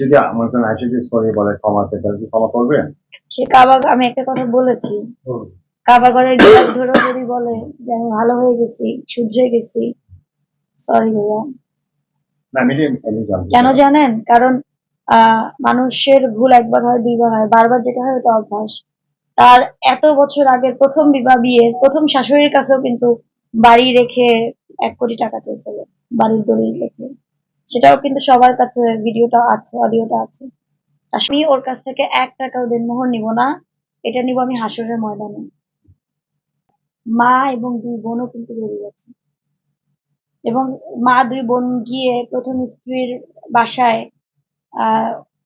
যদি আমার কোনো আসে যে সরি বলে ক্ষমাতে তাহলে কি ক্ষমা করবেন সে কাবা আমি একটা কথা বলেছি। কাবা ঘরের গ্লাস ধরে যদি বলে যে আমি ভালো হয়ে গেছি শুধরে গেছি সরি ভাইয়া। কেন জানেন? কারণ আহ মানুষের ভুল একবার হয় দুইবার হয় বারবার যেটা হয় ওটা অভ্যাস। তার এত বছর আগের প্রথম বিবাহ বিয়ে প্রথম শাশুড়ির কাছেও কিন্তু বাড়ি রেখে এক কোটি টাকা চেয়েছিল বাড়ির দলিল রেখে। সেটাও কিন্তু সবার কাছে ভিডিওটা আছে, অডিওটা আছে। আমি ওর কাছ থেকে এক টাকাও দেনমোহর নিব না। এটা নিব আমি হাসরের ময়দানে। মা এবং দুই বোনও কিন্তু বেরিয়ে গেছে। এবং মা, দুই বোন গিয়ে প্রথম স্ত্রীর বাসায়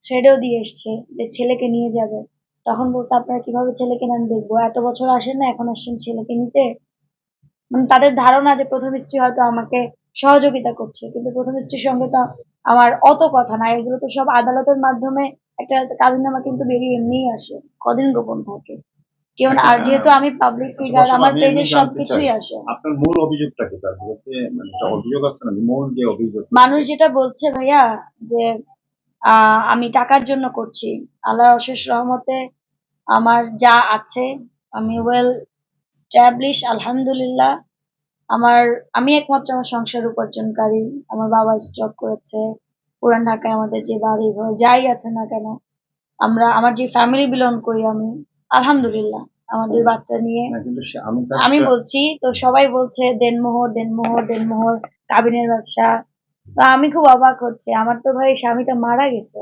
ছেড়েও দিয়ে এসছে যে ছেলেকে নিয়ে যাবে। তখন বলছে, আপনারা কীভাবে ছেলেকে নেন দেখব? এত বছর আসেন না, এখন আসছেন ছেলেকে নিতে? মানে তাদের ধারণা যে প্রথম স্ত্রী হয়তো আমাকে সহযোগিতা করছে। কিন্তু প্রথম স্ত্রীর সঙ্গে তো আমার অত কথা না। এগুলো তো সব আদালতের মাধ্যমে একটা কাবিননামা কিন্তু বেরিয়ে এমনিই আসে কদিন গোপন থাকে। কেউ আর যেহেতু আমি পাবলিক ফিগার আমার পেজে সবকিছুই আসে। আপনার মূল অভিযোগটা কি তার বলতে মানে অভিযোগ আছে না মূল যে অভিযোগ? মানুষ যেটা বলছে ভাইয়া যে আহ, আমি টাকার জন্য করছি। আল্লাহর অশেষ রহমতে আমার যা আছে আমি ওয়েল স্ট্যাবলিশ আলহামদুলিল্লাহ। আমার আমি একমাত্র আমার সংসার উপার্জনকারী। আমার বাবা স্ট্রোক করেছে। পুরান ঢাকায় আমাদের যে বাড়ি ঘর যাই আছে না কেন আমরা আমার যে ফ্যামিলি বিলং করি আমি আলহামদুলিল্লাহ। আমাদের বাচ্চা নিয়ে আমি বলছি তো সবাই বলছে দেনমোহর দেনমোহর দেনমোহর কাবিনের ব্যবসা। তো আমি খুব অবাক হচ্ছে। আমার তো ভাই স্বামীটা মারা গেছে।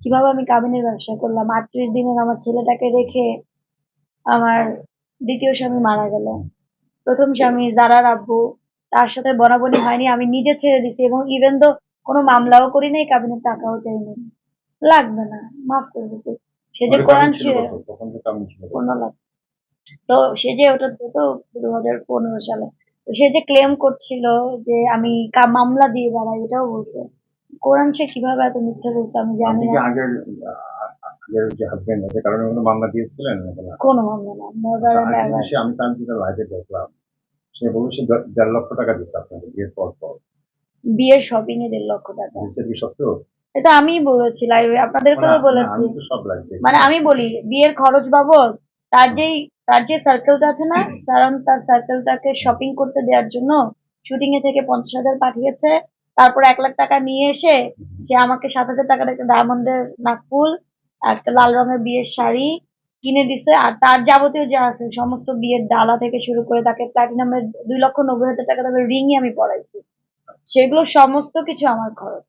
কীভাবে আমি কাবিনের ব্যবসা করলাম? আটত্রিশ দিনের আমার ছেলেটাকে রেখে আমার দ্বিতীয় স্বামী মারা গেল। প্রথম স্বামী জারার আব্বু তার সাথে বনাবনি হয়নি আমি নিজে ছেড়ে দিছি এবং ইভেন তো কোনো মামলাও করি নাই কাবিনের টাকাও চাইনি। লাগবে না মাফ করে দিছি। সে যে কোরআন ছিল ছেড়ে তো সে যে ওটা তো দু হাজার পনেরো সালে। সে যে ক্লেম করছিল যে আমি মামলা দিয়ে বেড়াই এটাও বলছে। কোরআন সে কীভাবে এত মিথ্যা বলছে আমি জানি না। যে হাজবেন্ড আছে কারণে কোনো মামলা দিয়েছিলেন? কোনো মামলা না আচ্ছা, আমি তার যেটা লাইভে দেখলাম। সে বলছে সে দেড়- লক্ষ টাকা দিচ্ছে আপনাকে বিয়ের পর পর। বিয়ের শপিং এ দেড় লক্ষ টাকা। দিচ্ছে কি সত্য? এটা আমি বলেছি লাইভে আপনাদেরকেও বলেছি। মানে আমি বলি বিয়ের খরচ বাবদ তার যেই তার যে সার্কেলটা আছে না কারণ তার সার্কেলটাকে শপিং করতে দেওয়ার জন্য শুটিং এ থেকে পঞ্চাশ হাজার পাঠিয়েছে। তারপর এক লাখ টাকা নিয়ে এসে সে আমাকে সাত হাজার টাকার একটা ডায়মন্ডের নাকফুল একটা লাল রঙের বিয়ের শাড়ি কিনে দিছে আর তার যাবতীয় যা আছে সমস্ত বিয়ের ডালা থেকে শুরু করে তাকে প্লাটিনামের দুই লক্ষ নব্বই হাজার টাকা দামের রিংই আমি পড়াইছি সেগুলো সমস্ত কিছু আমার খরচ।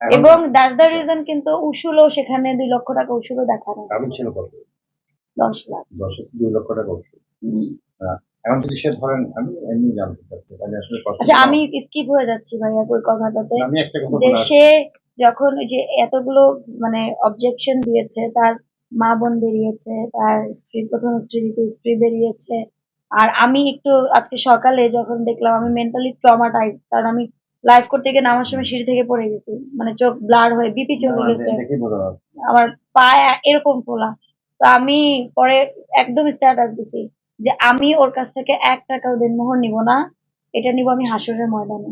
এবং দ্যাটস দ্য রিজন কিন্তু উসুলও সেখানে দুই লক্ষ টাকা উসুলও দেখানো কাবিন ছিল কত? দশ লাখ। দশ দুই লক্ষ টাকা হুম। এখন যদি সে ধরেন আমি এমনি জানতে চাচ্ছি তাহলে আসলে আচ্ছা আমি স্কিপ হয়ে যাচ্ছি ভাইয়া ওই কথাটাতে। আমি একটা কথা যে সে যখন ওই যে এতগুলো মানে অবজেকশন দিয়েছে তার মা বোন বেরিয়েছে তার স্ত্রী প্রথম স্ত্রী দ্বিতীয় স্ত্রী বেরিয়েছে আর আমি একটু আজকে সকালে যখন দেখলাম আমি মেন্টালি ট্রমাটাইজ কারণ আমি লাইভ করতে গিয়ে নামার সময় সিঁড়ি থেকে পড়ে গেছি মানে চোখ ব্লার হয়ে বিপি চলে গেছে। আমার পা এরকম ফোলা। তো আমি পরে একদম স্ট্যাটাস দিছি যে আমি ওর কাছ থেকে এক টাকাও দেনমোহর নিব না এটা নিব আমি হাসরের ময়দানে।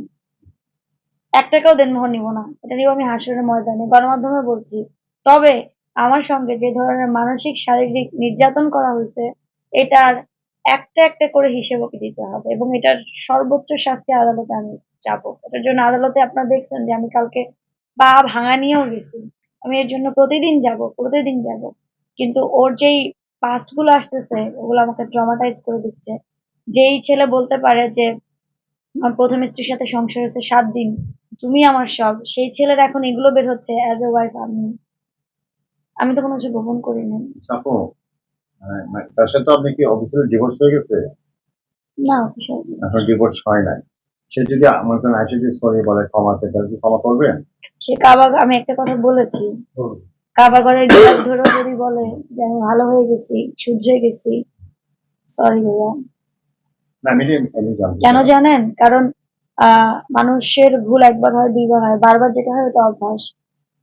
এক টাকাও দেনমোহর নিব না। এটা নিব আমি হাসরের ময়দানে গণমাধ্যমে বলছি, তবে আমার সঙ্গে যে ধরনের মানসিক, শারীরিক নির্যাতন করা হয়েছে, এটার একটা একটা করে হিসেব ওকে দিতে হবে এবং এটার সর্বোচ্চ শাস্তি আদালতে আমি যাব। এটার জন্য আদালতে আপনারা দেখছেন যে আমি কালকে পা ভাঙা নিয়েও গেছি। আমি এর জন্য প্রতিদিন যাব প্রতিদিন যাব। কিন্তু ওর যেই পাস্টগুলো আসতেছে, ওগুলো আমাকে ট্রমাটাইজ করে দিচ্ছে। যেই ছেলে বলতে পারে যে আমার প্রথম স্ত্রীর সাথে সংসার হয়েছে সাত দিন। তুমি আমার সব। সেই ছেলের এখন এগুলো বের হচ্ছে অ্যাজ এ ওয়াইফ আমি। আমি তো কোনো কিছু গোপন করিনি আপু মানে মানে তার সাথে আপনি কি অফিসিয়াল ডিভোর্স হয়ে গেছে? না এখন ডিভোর্স হয় নাই। সে যদি আমার কোনো আসে যে সরি বলে ক্ষমাতে তাহলে কি ক্ষমা করবেন সে কাবা আমি একটা কথা বলেছি। কাবা ঘরের গ্লাস ধরে যদি বলে যে আমি ভালো হয়ে গেছি শুধরে গেছি। সরি ভাইয়া না আমি এমনি- এমনি জানতে কেন জানেন? কারণ মানুষের ভুল একবার হয় দুইবার হয় বারবার যেটা হয় ওটা অভ্যাস।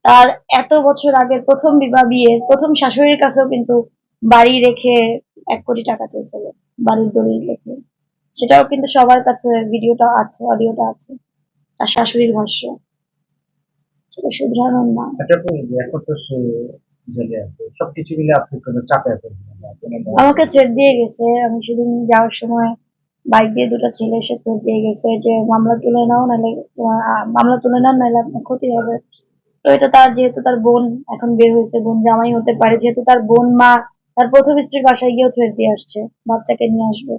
তার এত বছর আগের প্রথম বিবাহ বিয়ে প্রথম শাশুড়ির কাছেও কিন্তু বাড়ি রেখে এক কোটি টাকা চেয়েছিল বাড়ির দলিল রেখে। সেটাও কিন্তু সবার কাছে ভিডিওটা আছে অডিওটা আছে। তার শাশুড়ির ভাষ্য। সেটা শুধরানোর না। একটা আপু যে এখন তো সে সবকিছু মিলে আপনি কোনো চাপে আছেন কিনা? বা কোনো আমাকে থ্রেট দিয়ে গেছে। আমি সেদিন যাওয়ার সময় বাইক দিয়ে দুটো ছেলে এসে থ্রেট দিয়ে গেছে, যে মামলা তুলে নাও, নাহলে তোমার মামলা তুলে নাও, নাহলে আপনার ক্ষতি হবে। তো এটা তার, যেহেতু তার বোন এখন বের হয়েছে, বোন জামাই হতে পারে, যেহেতু তার বোন মা, তার প্রথম স্ত্রীর বাসায় গিয়েও থ্রেট দিয়ে আসছে, বাচ্চাকে নিয়ে আসবে।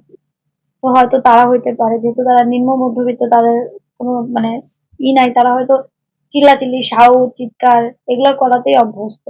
তো হয়তো তারা হইতে পারে, যেহেতু তারা নিম্ন মধ্যবিত্ত, তাদের কোনো মানে ই নাই, তারা হয়তো চিল্লাচিল্লি সাউ চিৎকার, এগুলো করাতেই অভ্যস্ত।